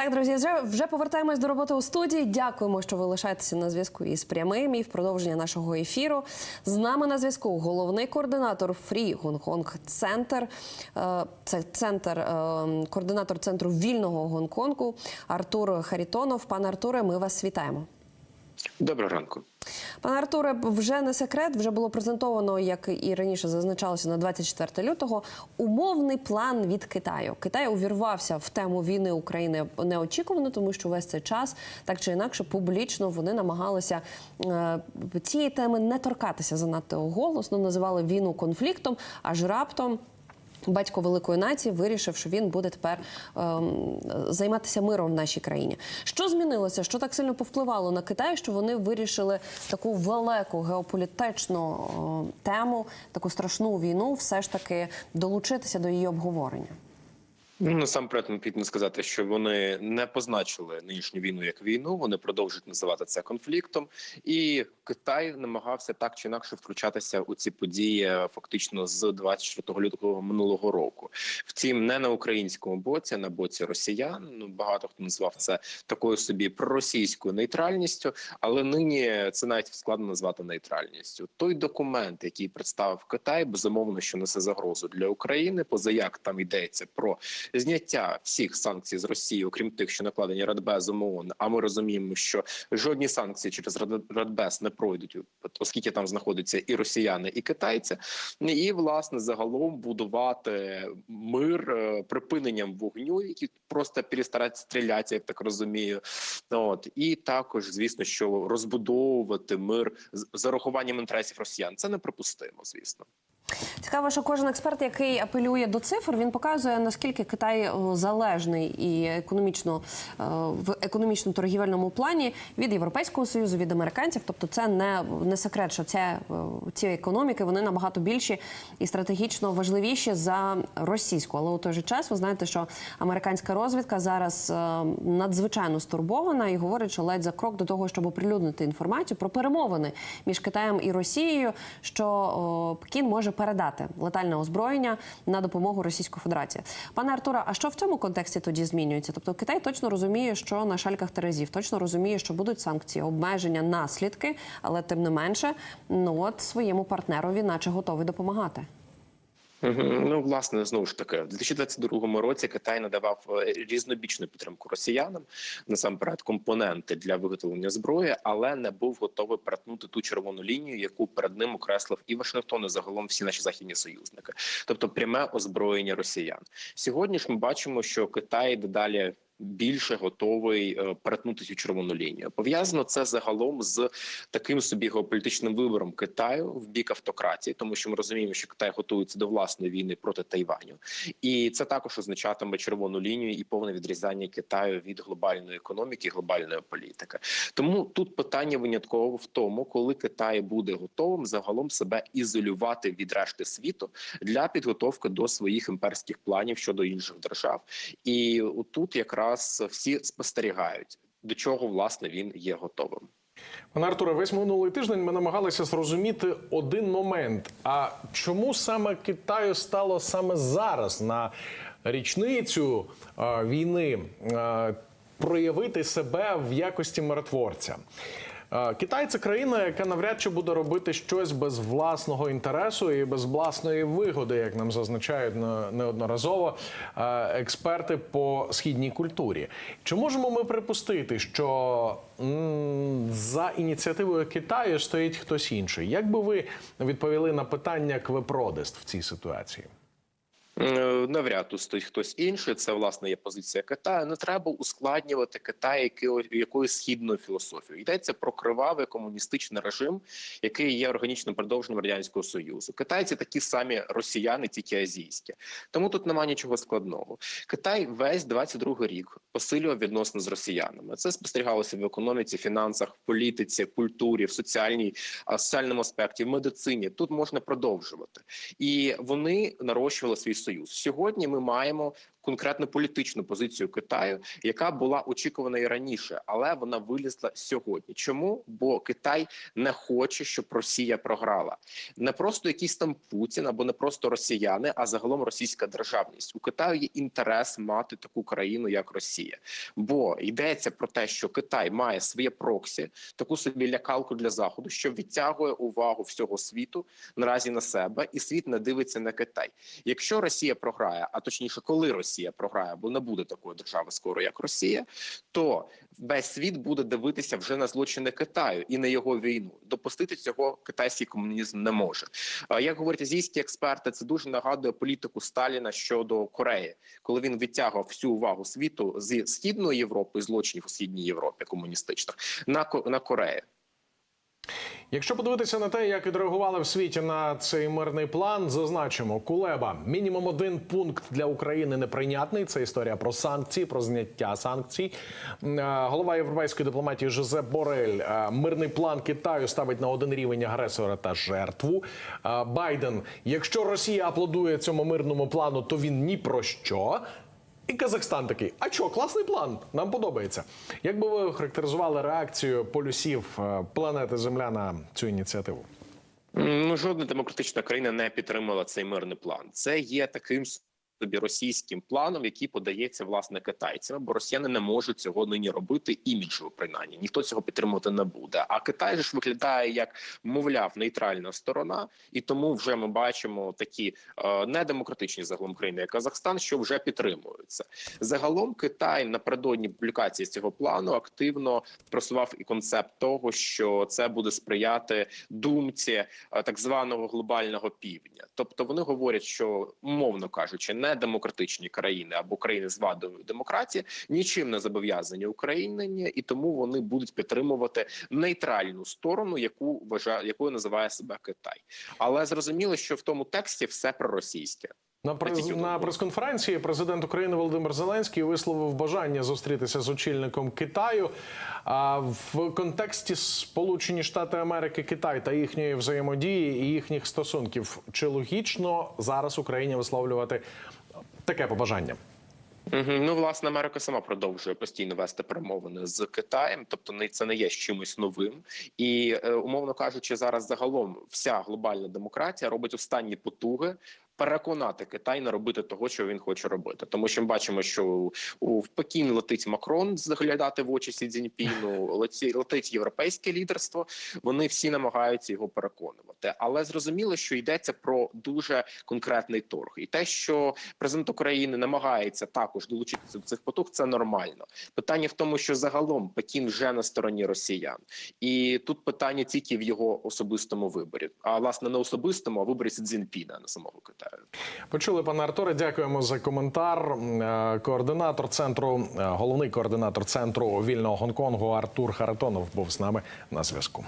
Так, друзі, вже, вже повертаємось до роботи у студії. Дякуємо, що ви лишаєтеся на зв'язку із прямим і в продовження нашого ефіру. З нами на зв'язку головний координатор Фрі Гонконг Центр. Це центр, е, координатор центру вільного Гонконгу Артур Харітонов. Пане Артуре, ми вас вітаємо. Доброго ранку. Пане Артуре, вже не секрет, вже було презентовано, як і раніше зазначалося на 24 лютого. Умовний план від Китаю. Китай увірвався в тему війни України неочікувано, тому що весь цей час так чи інакше публічно вони намагалися е, цієї теми не торкатися занадто голосно. Називали війну конфліктом, аж раптом. Батько великої нації вирішив, що він буде тепер ем, займатися миром в нашій країні. Що змінилося? Що так сильно повпливало на Китай, що вони вирішили таку велику геополітичну е, тему, таку страшну війну, все ж таки долучитися до її обговорення? Ну насамперед необхідно сказати, що вони не позначили нинішню війну як війну. Вони продовжують називати це конфліктом, і Китай намагався так чи інакше включатися у ці події фактично з 24 лютого минулого року. Втім, не на українському боці, а на боці росіян. Ну багато хто назвав це такою собі проросійською нейтральністю, але нині це навіть складно назвати нейтральністю. Той документ, який представив Китай, безумовно, що несе загрозу для України, поза як там йдеться про зняття всіх санкцій з Росії, окрім тих, що накладені Радбезом ООН, А ми розуміємо, що жодні санкції через Рад- Радбез не пройдуть, оскільки там знаходяться і росіяни, і китайці, і власне загалом будувати мир е, припиненням вогню, які просто перестають стріляти, як так розумію. От і також, звісно, що розбудовувати мир з з урахуванням інтересів росіян це неприпустимо, звісно. Цікаво, що кожен експерт, який апелює до цифр, він показує наскільки Китай е, залежний і економічно е, в економічно торгівельному плані від Європейського союзу, від американців. Тобто, це не, не секрет, що це ці економіки вони набагато більші і стратегічно важливіші за російську. Але у той же час ви знаєте, що американська розвідка зараз е, надзвичайно стурбована і говорить, що ледь за крок до того, щоб оприлюднити інформацію про перемовини між Китаєм і Росією, що о, Пекін може передати летальне озброєння на допомогу Російської Федерації. Пане Артура, а що в цьому контексті тоді змінюється? Тобто Китай точно розуміє, що на шальках терезів, точно розуміє, що будуть санкції, обмеження, наслідки, але тим не менше, ну от своєму партнерові, наче готовий допомагати. Ну, власне, знову ж таки, в 2022 році Китай надавав е, різнобічну підтримку росіянам, насамперед компоненти для виготовлення зброї, але не був готовий перетнути ту червону лінію, яку перед ним окреслив і Вашингтон, і загалом всі наші західні союзники, тобто пряме озброєння росіян. Сьогодні ж ми бачимо, що Китай дедалі. Більше готовий е, перетнути цю червону лінію. Пов'язано це загалом з таким собі геополітичним вибором Китаю в бік автократії, тому що ми розуміємо, що Китай готується до власної війни проти Тайваню, і це також означатиме червону лінію і повне відрізання Китаю від глобальної економіки, глобальної політики. Тому тут питання винятково в тому, коли Китай буде готовим загалом себе ізолювати від решти світу для підготовки до своїх імперських планів щодо інших держав. І тут якраз всі спостерігають, до чого власне він є готовим. Пане Артуре, весь минулий тиждень ми намагалися зрозуміти один момент. А чому саме Китаю стало саме зараз на річницю війни проявити себе в якості миротворця? Е, Китай це країна, яка навряд чи буде робити щось без власного інтересу і без власної вигоди, як нам зазначають неодноразово е, експерти по східній культурі. Чи можемо ми припустити, що за ініціативою Китаю стоїть хтось інший? Як би ви відповіли на питання квепродест в цій ситуації? Е, Навряд тут стоїть хтось інший. Це власне є позиція Китаю. Не треба ускладнювати Китай якою- якоюсь східною філософією. Йдеться про кривавий комуністичний режим, який є органічним продовженням радянського союзу. Китайці такі самі росіяни, тільки азійські. Тому тут немає нічого складного. Китай весь 22 рік посилював відносини з росіянами. Це спостерігалося в економіці, фінансах, політиці, культурі, в соціальній а, соціальному аспекті, в медицині. Тут можна продовжувати, і вони нарощували свій союз. Сьогодні ми маємо конкретно політичну позицію Китаю, яка була очікувана і раніше, але вона вилізла сьогодні. Чому? Бо Китай не хоче, щоб Росія програла. Не просто якийсь там Путін або не просто росіяни, а загалом російська державність. У Китаю є інтерес мати таку країну, як Росія, бо йдеться про те, що Китай має своє проксі, таку собі лякалку для заходу, що відтягує увагу всього світу наразі на себе, і світ не дивиться на Китай. Якщо Росія програє, а точніше, коли Росія програє, бо не буде такої держави скоро, як Росія, то весь світ буде дивитися вже на злочини Китаю і на його війну. Допустити цього китайський комунізм не може. Як говорять азійські експерти, це дуже нагадує політику Сталіна щодо Кореї, коли він відтягував всю увагу світу з східної Європи, злочинів у східній Європі комуністичних на на Корею. Якщо подивитися на те, як відреагували в світі на цей мирний план, зазначимо Кулеба. Мінімум один пункт для України неприйнятний. Це історія про санкції, про зняття санкцій. Е, Голова європейської дипломатії Жозеп Борель е, мирний план Китаю ставить на один рівень агресора та жертву. Е, Байден, якщо Росія аплодує цьому мирному плану, то він ні про що. І Казахстан такий, а чо, класний план, нам подобається. Як би ви характеризували реакцію полюсів е, планети Земля на цю ініціативу? Ну, жодна демократична країна не підтримала цей мирний план. Це є таким собі російським планом, який подається власне китайцями, бо росіяни не можуть цього нині робити іміджево, принаймні ніхто цього підтримувати не буде. А Китай ж виглядає як мовляв нейтральна сторона, і тому вже ми бачимо такі е, недемократичні загалом країни, як Казахстан, що вже підтримуються. Загалом Китай напередодні публікації цього плану активно просував і концепт того, що це буде сприяти думці е, так званого глобального півдня. Тобто вони говорять, що умовно кажучи, не демократичні країни або країни з вадою демократії нічим не зобов'язані Україні, і тому вони будуть підтримувати нейтральну сторону, яку вважає, якою називає себе Китай. Але зрозуміло, що в тому тексті все проросійське. На прес на прес-конференції президент України Володимир Зеленський висловив бажання зустрітися з очільником Китаю. А в контексті Сполучені Штати Америки, Китай та їхньої взаємодії і їхніх стосунків, чи логічно зараз Україні висловлювати таке побажання? Ну, власне, Америка сама продовжує постійно вести перемовини з Китаєм, тобто це не є чимось новим. І е, умовно кажучи, зараз загалом вся глобальна демократія робить останні потуги. Переконати Китай не робити того, що він хоче робити, тому що ми бачимо, що у- Пекін летить Макрон заглядати в очі Сі Цзіньпіну, летить європейське лідерство. Вони всі намагаються його переконувати, але зрозуміло, що йдеться про дуже конкретний торг, і те, що президент України намагається також долучитися до цих потуг, це нормально. Питання в тому, що загалом Пекін вже на стороні росіян, і тут питання тільки в його особистому виборі. А власне не особистому, а виборі Сі Цзіньпіна на самого Китаю. Почули, пане Артуре, дякуємо за коментар. Е, Координатор центру, е, головний координатор центру вільного Гонконгу Артур Харатонов був з нами на зв'язку.